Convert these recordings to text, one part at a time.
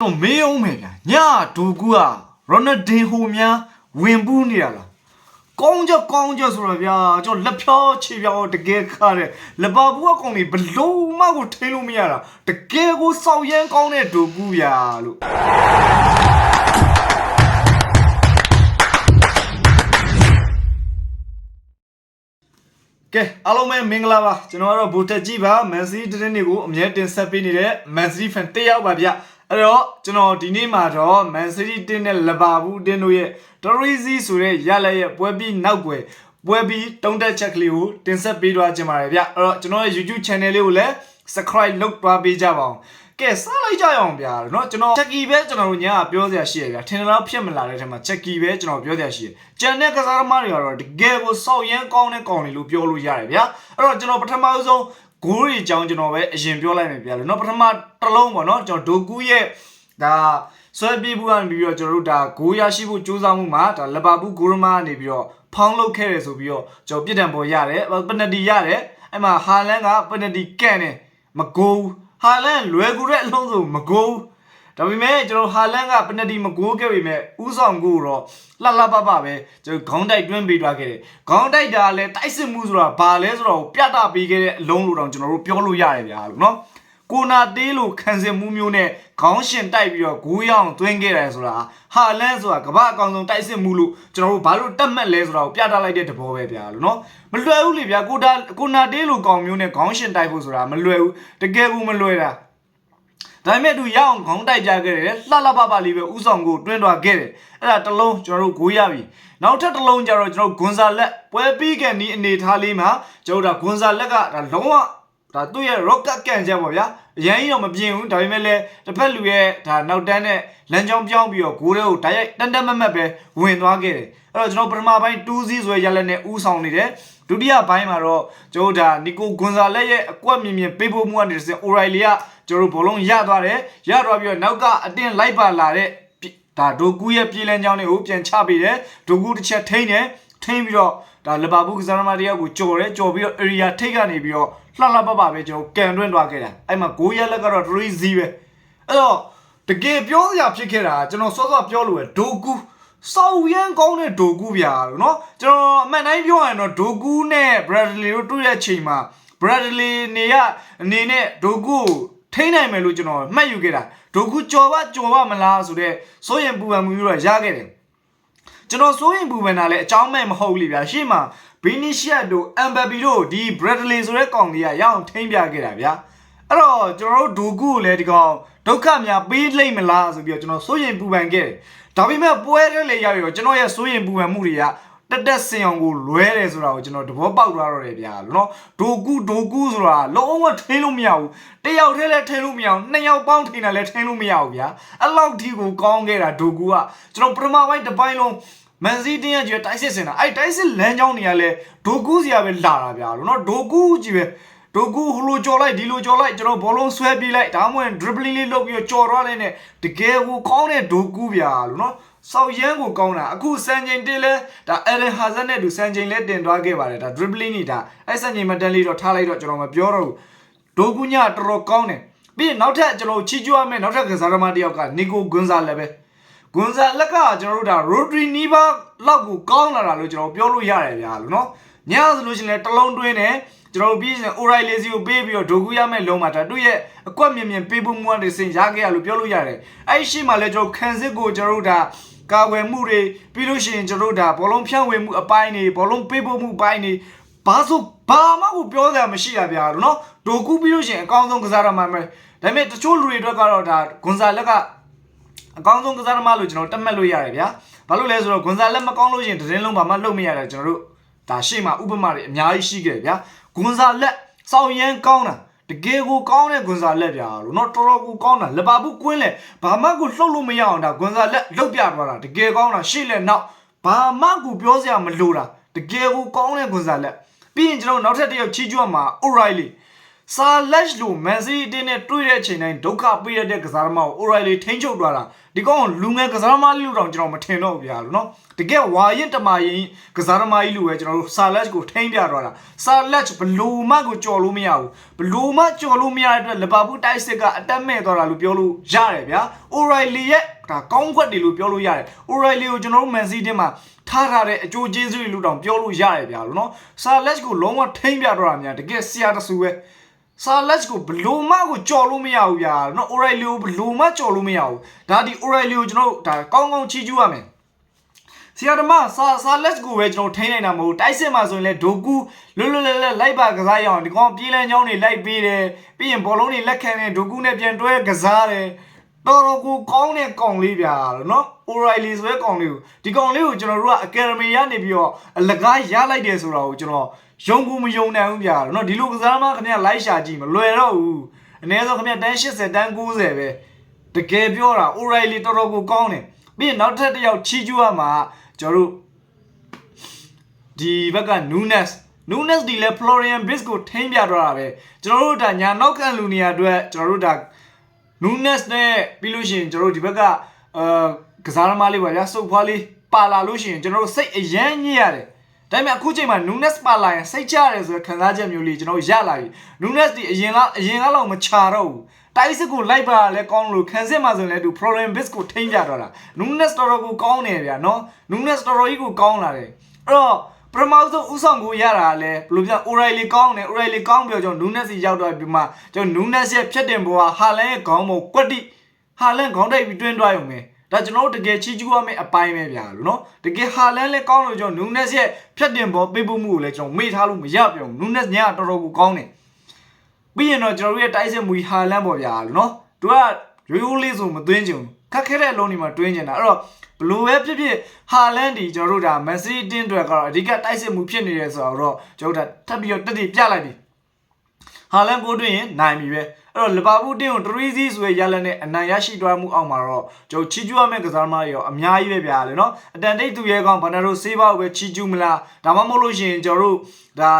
တော့မေးအောင်မယ်ဗျာညဒူကူကရိုနယ်ဒင်ဟိုများဝင်ပူးနေရလားကောင်းကြကောင်းကြဆိုတော့ဗျာကျွန်တော်လက်ဖြောခြေဖြောတကယ်ခါတယ်လဘာဘူးအကောင်ကြီးဘလုံးမကိုထိန်းလို့မရတာတကယ်ကိုစောက်ရမ်းကောင်းတဲ့ဒူကူဗျာလို့ကဲအားလုံးပဲမင်္ဂလာပါကျွန်တော်ကတော့ဘူတက်ကြီးပါမန်စီးတင်းတွေကိုအမြဲတင်ဆက်ပေးနေတဲ့မန်စီးဖန်တစ်ယောက်ပါဗျ အဲ့တော့ကျွန်တော်ဒီနေ့မှာတော့မန်စီးတင်းနဲ့လဘာဘူးတင်းတို့ရဲ့ဒရီစီဆိုတဲ့ရလက်ရဲ့ပွဲပြီးနောက်ွယ်ပွဲပြီးတုံးတက်ချက်ကလေးကိုတင်ဆက်ပေးသွားကြပါရဗျအဲ့တော့ကျွန်တော်ရဲ့ YouTube channel လေးကိုလည်း subscribe လုပ်သွားပေးကြပါအောင်ကဲစားလိုက်ကြရအောင်ဗျာเนาะကျွန်တော်ချက်ကီပဲကျွန်တော်တို့ညာပြောစရာရှိရဗျာထင်တယ်လို့ဖြစ်မလာတဲ့ထက်မှာချက်ကီပဲကျွန်တော်ပြောစရာရှိရကြံတဲ့ကစားသမားတွေကတော့တကယ်ကိုစောက်ရမ်းကောင်းတဲ့ကောင်တွေလို့ပြောလို့ရတယ်ဗျာအဲ့တော့ကျွန်တော်ပထမဆုံး ဂိုးတွေအကြောင်းကျွန်တော်ပဲအရင်ပြောလိုက်မယ်ဗျာလို့เนาะပထမတစ်လုံးပေါ့เนาะကျွန်တော်ဒိုကူရဲ့ဒါဆွဲပြေးဘူးကနေပြီးတော့ကျွန်တော်တို့ဒါဂိုးရရှိဖို့ကြိုးစားမှုမှာဒါလဘာဘူးဂိုးရမာကနေပြီးတော့ဖောင်းလုပ်ခဲ့တယ်ဆိုပြီးတော့ကျွန်တော်ပြစ်ဒဏ်ပေါ်ရတယ်ပနတီရတယ်အဲ့မှာဟာလန်ကပနတီကန်တယ်မကိုးဟာလန်လွယ်ကူတဲ့အလုံးစုံမကိုး ဒါပေမဲ့ကျွန်တော်ဟာလန်ကပနတီမကိုးခဲ့ပေမဲ့ဥဆောင်ကိုတော့လှလှပပပဲကျွန်တော်ခေါင်းတိုက်တွင်းပေးသွားခဲ့တယ်ခေါင်းတိုက်တာလည်းတိုက်စစ်မှုဆိုတာဘာလဲဆိုတော့ပြတာပေးခဲ့တဲ့အလုံးလို့တော့ကျွန်တော်တို့ပြောလို့ရတယ်ဗျာလို့နော်ကိုနာတေးလို့ခံစင်မှုမျိုးနဲ့ခေါင်းရှင်တိုက်ပြီးတော့ဂိုးရောင်သွင်းခဲ့တယ်ဆိုတာဟာလန်ဆိုတာကမ္ဘာအကောင်ဆုံးတိုက်စစ်မှုလို့ကျွန်တော်တို့ဘာလို့တတ်မှတ်လဲဆိုတာကိုပြသလိုက်တဲ့တဘောပဲဗျာလို့နော်မလွယ်ဘူးလေဗျာကိုတာကိုနာတေးလို့ကောင်မျိုးနဲ့ခေါင်းရှင်တိုက်ဖို့ဆိုတာမလွယ်ဘူးတကယ်ဘူးမလွယ်တာ ဒါပေမဲ့သူရအောင်ခေါင်းတိုက်ကြခဲ့တယ်လှလှပပလေးပဲဥဆောင်ကိုတွင်းသွားခဲ့တယ်အဲ့ဒါတစ်လုံးကျွန်တော်တို့ဂိုးရပြီနောက်ထပ်တစ်လုံးကျတော့ကျွန်တော်ဂွန်ဇာလက်ပွဲပြီးကန်ဒီအနေထားလေးမှာကျွန်တော်တို့ဂွန်ဇာလက်ကဒါလုံးဝဒါသူ့ရဲ့ rocket ကန်ချက်ပေါ့ဗျာအရင်ကြီးတော့မပြင်းဘူးဒါပေမဲ့လည်းတစ်ဖက်လူရဲ့ဒါနောက်တန်းနဲ့လမ်းကြောင်းပြောင်းပြီးတော့ဂိုးတွေကိုတိုက်ရိုက်တန်တန်မတ်မတ်ပဲဝင်သွားခဲ့တယ်အဲ့တော့ကျွန်တော်ပထမပိုင်း2-0ဆိုရရက်လက်နဲ့ဥဆောင်နေတယ်ဒုတိယပိုင်းမှာတော့ကျွန်တော်ဒါနီကိုဂွန်ဇာလက်ရဲ့အကွက်မြင်မြင်ပေးဖို့မှုကနေတစ်စင်အိုရိုင်လီက ကျွန်တော်ဘောလုံးရသွားတယ်ရသွားပြီးတော့နောက်ကအတင်းလိုက်ပါလာတဲ့ဒါဒိုကူရဲ့ပြေးလန်းချောင်းလေးကိုပြန်ချပေးတယ်ဒိုကူတစ်ချက်ထိန်းတယ်ထိန်းပြီးတော့ဒါလီဗာပူးကစားသမားတယောက်ကိုကြော်တယ်ကြော်ပြီးတော့ area ထိတ်ကနေပြီးတော့လှလှပပပဲကျွန်တော်ကန်တွင်းသွားခဲ့တာအဲ့မှာဂိုးရလက်ကတော့3-0ပဲအဲ့တော့တကယ်ပြောစရာဖြစ်ခဲ့တာကျွန်တော်စောစောပြောလို့ပဲဒိုကူစောက်ရန်ကောင်းတဲ့ဒိုကူဗျာလို့နော်ကျွန်တော်အမှန်တိုင်းပြောရရင်တော့ဒိုကူနဲ့ Bradley တို့တွေ့တဲ့ချိန်မှာ Bradley နေရအနေနဲ့ဒိုကူကို ထိန်းနိုင်မယ်လို့ကျွန်တော်မှတ်ယူခဲ့တာဒိုကူကြော်ပါကြော်ပါမလားဆိုတော့စိုးရင်ပူပန်မှုမျိုးတော့ရခဲ့တယ်ကျွန်တော်စိုးရင်ပူပန်တာလည်းအကြောင်းမဲ့မဟုတ်လေဗျာရှေ့မှာဘီနီရှီယက်တို့အမ်ဘပီတို့ဒီဘရဒလီဆိုတဲ့ကောင်ကြီးကရအောင်ထိန်းပြခဲ့တာဗျာအဲ့တော့ကျွန်တော်တို့ဒိုကူကိုလည်းဒီကောင်ဒုက္ခများပေးလိုက်မလားဆိုပြီးတော့ကျွန်တော်စိုးရင်ပူပန်ခဲ့တယ်ဒါပေမဲ့ပွဲတဲ့လေရောက်ရောကျွန်တော်ရဲ့စိုးရင်ပူပန်မှုတွေက တက်တက်စင်အောင်ကိုလွဲတယ်ဆိုတာကိုကျွန်တော်သဘောပေါက်သွားတော့တယ်ဗျာလို့နော်ဒိုကူဒိုကူဆိုတာလုံးဝထိန်းလို့မရဘူးတယောက်တည်းလည်းထိန်းလို့မရဘူးနှစ်ယောက်ပေါင်းထိန်းတာလည်းထိန်းလို့မရဘူးဗျာအဲ့လောက်ထိကိုကောင်းခဲ့တာဒိုကူကကျွန်တော်ပထမပိုင်းတစ်ပိုင်းလုံးမန်စီတင်းရဲ့ကျွဲတိုက်စစ်စင်တာအဲ့တိုက်စစ်လမ်းကြောင်းတွေကလည်းဒိုကူစီကပဲလာတာဗျာလို့နော်ဒိုကူကြီးပဲဒိုကူဟိုလိုကြော်လိုက်ဒီလိုကြော်လိုက်ကျွန်တော်ဘောလုံးဆွဲပြေးလိုက်ဒါမှမဟုတ် dribbling လေးလုပ်ပြီးတော့ကြော်သွားလိုက်နဲ့တကယ်ကိုကောင်းတဲ့ဒိုကူဗျာလို့နော် ဆောက်ရမ်းကိုကောင်းတာအခုစံချိန်တင်လဲဒါအလန်ဟာဇတ်နဲ့တူစံချိန်လဲတင်သွားခဲ့ပါတယ်ဒါ dribbling နေတာအဲ့စံချိန်မတန်လေးတော့ထားလိုက်တော့ကျွန်တော်မပြောတော့ဘူးဒိုကူညတော်တော်ကောင်းတယ်ပြီးရင်နောက်ထပ်ကျွန်တော်ချီကျူရမယ်နောက်ထပ်ကစားသမားတစ်ယောက်ကနီကိုဂွန်ဇာလည်းပဲဂွန်ဇာလက်ကကျွန်တော်တို့ဒါရိုဒရီနီဘာလောက်ကိုကောင်းလာတာလို့ကျွန်တော်ပြောလို့ရတယ်ဗျာလို့နော်ညဆိုလို့ရှိရင်လည်းတစ်လုံးတွင်းတယ် ကျွန်တော်တို့ပြီးရင် oral lazy ကိုပေးပြီးတော့ဒိုကူရမဲ့လုံးမှာဒါသူ့ရဲ့အကွက်မြင်မြင်ပေးဖို့မှုကနေစင်ရခဲ့ရလို့ပြောလို့ရတယ်အဲ့ရှိမှလည်းကျွန်တော်ခံစစ်ကိုကျွန်တော်တို့ဒါကာဝယ်မှုတွေပြီးလို့ရှိရင်ကျွန်တော်တို့ဒါဘောလုံးဖြန့်ဝေမှုအပိုင်းတွေဘောလုံးပေးဖို့မှုအပိုင်းတွေဘာဆိုဘာမှကိုပြောစရာမရှိရဗျာလို့နော်ဒိုကူပြီးလို့ရှိရင်အကောင်းဆုံးကစားရမှာမယ်ဒါပေမဲ့တချို့လူတွေအတွက်ကတော့ဒါဂွန်ဇာလက်ကအကောင်းဆုံးကစားသမားလို့ကျွန်တော်တတ်မှတ်လို့ရတယ်ဗျာဘာလို့လဲဆိုတော့ဂွန်ဇာလက်မကောင်းလို့ရှိရင်တရင်လုံးဘာမှလုပ်မရတာကျွန်တော်တို့ဒါရှေ့မှာဥပမာတွေအများကြီးရှိခဲ့တယ်ဗျာဂွန်ဇာလက်စောင်းရမ်းကောင်းတာတကယ်ကိုကောင်းတဲ့ဂွန်ဇာလက်ဗျာလို့နော်တော်တော်ကိုကောင်းတာလက်ပါဘူးကွင်းလေဘာမှကိုလှုပ်လို့မရအောင်ဒါဂွန်ဇာလက်လှုပ်ပြသွားတာတကယ်ကောင်းတာရှေ့လက်နောက်ဘာမှကိုပြောစရာမလိုတာတကယ်ကိုကောင်းတဲ့ဂွန်ဇာလက်ပြီးရင်ကျွန်တော်နောက်ထပ်တစ်ယောက်ချီးကျူးမှာ O'Reilly စာလက်လို့မန်စီးတင်းနဲ့တွေ့တဲ့အချိန်တိုင်းဒုက္ခပေးရတဲ့ကစားသမားကို O'Reilly ထိန်းချုပ်သွားတာဒီကောင်ကလူငယ်ကစားသမားလို့တော့ကျွန်တော်မထင်တော့ဘူးဗျာလို့နော်တကယ်ဝါရင်တမာရင်ကစားသမားကြီးလို့ပဲကျွန်တော်တို့စာလက်ကိုထိန်းပြသွားတာစာလက်ဘလူးမကိုကြော်လို့မရဘူးဘလူးမကြော်လို့မရတဲ့အတွက်လီဗာပူးတိုက်စစ်ကအတက်မဲ့သွားတာလို့ပြောလို့ရတယ်ဗျာ O'Reilly ရဲ့ဒါကောင်းခွက်တွေလို့ပြောလို့ရတယ် O'Reilly ကိုကျွန်တော်တို့မန်စီးတင်းမှာထားထားတဲ့အကျိုးကျေးဇူးတွေလို့တောင်ပြောလို့ရတယ်ဗျာလို့နော်စာလက်ကိုလုံးဝထိန်းပြတော့တာများတကယ်ဆရာတဆူပဲ စာလက်ကိုဘလိုမကိုကြော်လို့မရဘူးဗျာနော် O'Reilly ကိုဘလိုမကြော်လို့မရဘူးဒါဒီ O'Reilly ကိုကျွန်တော်တို့ဒါကောင်းကောင်းချီးကျူးရမယ်ဆီယာဒမစာစာလက်ကိုပဲကျွန်တော်ထိန်းနိုင်တာမဟုတ်တိုက်စစ်မှာဆိုရင်လေဒိုကူလွတ်လွတ်လပ်လပ်လိုက်ပါကစားရအောင်ဒီကောင်ပြေးလန်းချောင်းတွေလိုက်ပေးတယ်ပြီးရင်ဘောလုံးတွေလက်ခံနေဒိုကူနဲ့ပြန်တွဲကစားတယ် တော်တော်ကိုကောင်းတဲ့ကောင်လေးဗျာလို့နော် O'Reilly ဆိုတဲ့ကောင်လေးကိုဒီကောင်လေးကိုကျွန်တော်တို့က Academy ကနေပြီးတော့အလကားရလိုက်တယ်ဆိုတာကိုကျွန်တော်ယုံကူမယုံနိုင်ဘူးဗျာလို့နော်ဒီလိုကစားမှခင်ဗျလိုက်ရှာကြည့်မလွယ်တော့ဘူးအနည်းဆုံးခင်ဗျတန်း80တန်း90ပဲတကယ်ပြောတာ O'Reilly တော်တော်ကိုကောင်းတယ်ပြီးရင်နောက်ထပ်တစ်ယောက်ချီကျူးရမှာကျွန်တော်တို့ဒီဘက်က Nunes Nunes ဒီလဲ Florian Bis ကိုထိန်းပြတော့တာပဲကျွန်တော်တို့ဒါညာနောက်ခံလူနေရာအတွက်ကျွန်တော်တို့ဒါ Nunes နဲ့ပြီးလို့ရှိရင်ကျွန်တော်တို့ဒီဘက်ကအာကစားသမားလေးပါဗျာစုပ်ဖွားလေးပါလာလို့ရှိရင်ကျွန်တော်တို့စိတ်အယမ်းညစ်ရတယ်ဒါပေမဲ့အခုချိန်မှာ Nunes ပါလာရင်စိတ်ချရတယ်ဆိုတဲ့ခံစားချက်မျိုးလေးကျွန်တော်ရလာပြီ Nunes ဒီအရင်ကအရင်ကလောက်မချတော့ဘူးတိုက်စစ်ကိုလိုက်ပါလဲကောင်းလို့ခံစစ်မှာဆိုရင်လည်းသူ problem base ကိုထိန်းကြတော့တာ Nunes တော်တော်ကိုကောင်းတယ်ဗျာနော် Nunes တော်တော်ကြီးကိုကောင်းလာတယ်အဲ့တော့ ပထမဆုံးဥဆောင်ကိုရတာလဲဘယ်လိုပြော O'Reilly ကောင်းတယ် O'Reilly ကောင်းပြောကျွန်တော် Nunes စီရောက်တော့ပြီးမှကျွန်တော် Nunes ရဲ့ဖြတ်တင်ပေါ်ကဟာလန်ရဲ့ခေါင်းပေါ်ကွက်တိဟာလန်ခေါင်းတိုက်ပြီးတွင်းသွားရုံပဲဒါကျွန်တော်တို့တကယ်ချီးကျူးရမယ့်အပိုင်းပဲဗျာလို့နော်တကယ်ဟာလန်လည်းကောင်းလို့ကျွန်တော် Nunes ရဲ့ဖြတ်တင်ပေါ်ပေးဖို့မှုကိုလည်းကျွန်တော်မေ့ထားလို့မရပြောဘူး Nunes ညတော်တော်ကိုကောင်းတယ်ပြီးရင်တော့ကျွန်တော်တို့ရဲ့တိုက်စစ်မူဟာလန်ပေါ့ဗျာလို့နော်သူကရိုးရိုးလေးဆိုမသွင်းချင်ဘူး ခက်ခဲတဲ့အလုံးတွေမှာတွင်းချင်တာအဲ့တော့ဘလို့ပဲဖြစ်ဖြစ်ဟာလန်ဒီကျွန်တော်တို့ဒါမက်ဆီတင်းတွေကတော့အဓိကတိုက်စစ်မှုဖြစ်နေတယ်ဆိုတော့ကျွန်တော်တို့ဒါထပ်ပြီးတော့တက်တည်ပြလိုက်ပြီဟာလန်ကိုတွင်းရင်နိုင်ပြီပဲအဲ့တော့လီဗာပူးတင်းကို3-0ဆိုရရလက်နဲ့အနိုင်ရရှိသွားမှုအောက်မှာတော့ကျွန်တော်ချီကျူးရမယ့်ကစားသမားတွေရောအများကြီးပဲဗျာလေနော်အတန်တိတ်သူရဲကောင်ဘာနာရိုဆေးပါကိုပဲချီကျူးမလားဒါမှမဟုတ်လို့ရှိရင်ကျွန်တော်တို့ဒါ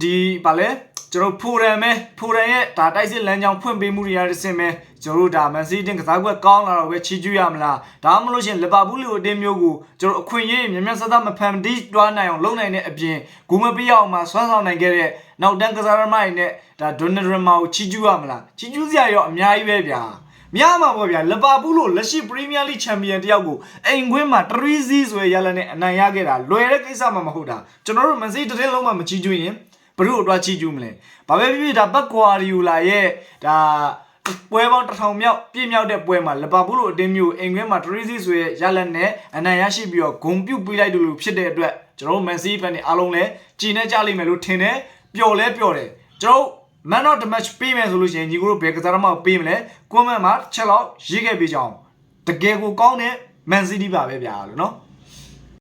ဒီဗာလဲ ကျွန်တော်ဖိုရန်ပဲဖိုရန်ရဲ့ဒါတိုက်စစ်လမ်းကြောင်းဖွင့်ပေးမှုတွေရတဲ့စင်ပဲကျွန်တော်တို့ဒါမန်စီးတင်ကစားကွက်ကောင်းလာတော့ပဲချီကျူးရမလားဒါမှမဟုတ်လို့ရှိရင်လီဗာပူးလီကိုအတင်းမျိုးကိုကျွန်တော်အခွင့်အရေးမြတ်မြတ်ဆဆမဖန်တီးတွားနိုင်အောင်လုပ်နိုင်တဲ့အပြင်ဂူမပေးအောင်မှာဆွမ်းဆောင်နိုင်ခဲ့တဲ့နောက်တန်းကစားသမားတွေနဲ့ဒါဒိုနယ်ရမာကိုချီကျူးရမလားချီကျူးစရာရောအများကြီးပဲဗျာများမှာပေါ့ဗျာလီဗာပူးလို့လက်ရှိပရီးမီးယားလိချန်ပီယံတယောက်ကိုအိမ်ခွင်းမှာ3-0ဆိုရရလက်နဲ့အနိုင်ရခဲ့တာလွယ်တဲ့ကိစ္စမှမဟုတ်တာကျွန်တော်တို့မန်စီးတစ်တင်းလုံးမှမချီကျူးရင် ဘလို့အတွက်ချီကျူးမလဲဘာပဲဖြစ်ဖြစ်ဒါဘက်ကွာရီယူလာရဲ့ဒါပွဲပေါင်းတစ်ထောင်မြောက်ပြည့်မြောက်တဲ့ပွဲမှာလီဗာပူးလိုအတင်းမျိုးအိမ်ခွင်းမှာ3-0ဆိုရရလက်နဲ့အနိုင်ရရှိပြီးတော့ဂုံပြုတ်ပေးလိုက်တယ်လို့ဖြစ်တဲ့အတွက်ကျွန်တော်တို့မန်စီးဖန်တွေအားလုံးလည်းကြည်နေကြလိမ့်မယ်လို့ထင်တယ်ပျော်လဲပျော်တယ်ကျွန်တော် man of the match ပေးမယ်ဆိုလို့ရှိရင်ညီကိုတို့ဘယ်ကစားသမားကိုပေးမလဲ comment မှာချက်လောက်ရေးခဲ့ပေးကြအောင်တကယ်ကိုကောင်းတဲ့ man city ပါပဲဗျာလို့နော်